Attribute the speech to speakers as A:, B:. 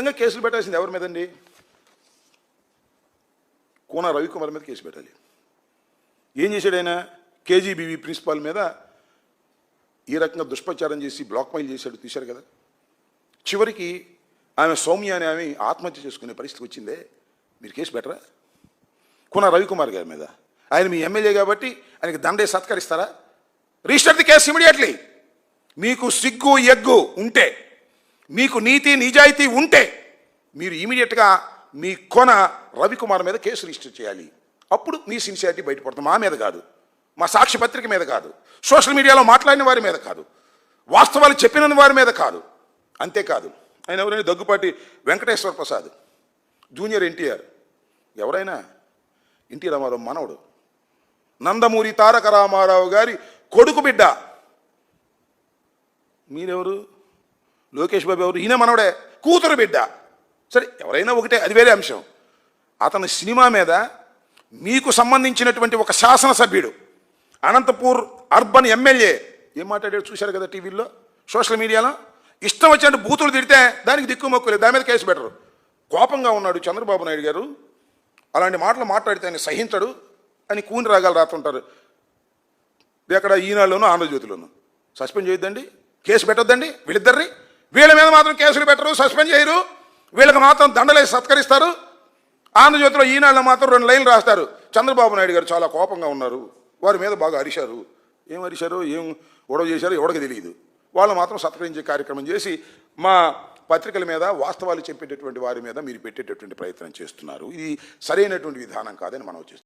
A: నిజంగా కేసులు పెట్టాల్సింది ఎవరి మీదండి? కోన రవికుమార్ మీద కేసు పెట్టాలి. ఏం చేశాడు ఆయన? కేజీబీవీ ప్రిన్సిపాల్ మీద ఈ రకంగా దుష్ప్రచారం చేసి బ్లాక్ మెయిల్ చేశాడు తీశారు కదా. చివరికి ఆమె సౌమ్య అనే ఆమె ఆత్మహత్య చేసుకునే పరిస్థితి వచ్చిందే. మీరు కేసు పెట్టరా? కోన రవికుమార్ గారి మీద. ఆయన మీ ఎమ్మెల్యే కాబట్టి ఆయనకి దండే సత్కరిస్తారా? Register the case immediately. మీకు సిగ్గు ఎగ్గు ఉంటే మీకు నీతి నిజాయితీ ఉంటే మీరు ఇమీడియట్గా మీ కొన రవికుమార్ మీద కేసు రిజిస్టర్ చేయాలి. అప్పుడు మీ సిన్సియారిటీ బయటపడుతుంది. మా మీద కాదు. మా సాక్షి పత్రిక మీద కాదు. సోషల్ మీడియాలో మాట్లాడిన వారి మీద కాదు. వాస్తవాలు చెప్పిన వారి మీద కాదు. అంతేకాదు. ఆయన ఎవరైనా దగ్గుపాటి వెంకటేశ్వర ప్రసాద్ జూనియర్ ఎన్టీఆర్ ఎవరైనా ఎన్టీ రామారావు మనవడు నందమూరి తారక రామారావు గారి కొడుకు బిడ్డ. మీరెవరు? లోకేష్ బాబు ఎవరు? ఈయన మనవడే కూతురు బిడ్డ. సరే ఎవరైనా ఒకటే అది వేరే అంశం. అతని సినిమా మీద మీకు సంబంధించినటువంటి ఒక శాసనసభ్యుడు అనంతపూర్ అర్బన్ ఎమ్మెల్యే ఏం మాట్లాడాడు చూశారు కదా టీవీలో సోషల్ మీడియాలో? ఇష్టం వచ్చినట్టు బూతులు తిడితే దానికి దిక్కు దాని మీద కేసు పెట్టరు. కోపంగా ఉన్నాడు చంద్రబాబు నాయుడు గారు. అలాంటి మాటలు మాట్లాడితే ఆయన సహించడు అని కూని రాగాలు రాస్తుంటారు. ఎక్కడ ఈనాడులోనూ ఆంధ్రజ్యోతిలోనూ. సస్పెండ్ చేయొద్దండి కేసు పెట్టొద్దండి వీళ్ళిద్దరిని వీళ్ళ మీద మాత్రం కేసులు పెట్టరు సస్పెండ్ చేయరు. వీళ్ళకి మాత్రం దండలేసి సత్కరిస్తారు. ఆంధ్రజ్యోతిలో ఈనాళ్ళు మాత్రం రెండు లైన్లు రాస్తారు. చంద్రబాబు నాయుడు గారు చాలా కోపంగా ఉన్నారు. వారి మీద బాగా అరిశారు. ఏం అరిశారు? ఏం గొడవ చేశారు? ఎవరికి తెలియదు. వాళ్ళు మాత్రం సత్కరించే కార్యక్రమం చేసి మా పత్రికల మీద వాస్తవాలు చెప్పేటటువంటి వారి మీద మీరు పెట్టేటటువంటి ప్రయత్నం చేస్తున్నారు. ఇది సరైనటువంటి విధానం కాదని మనం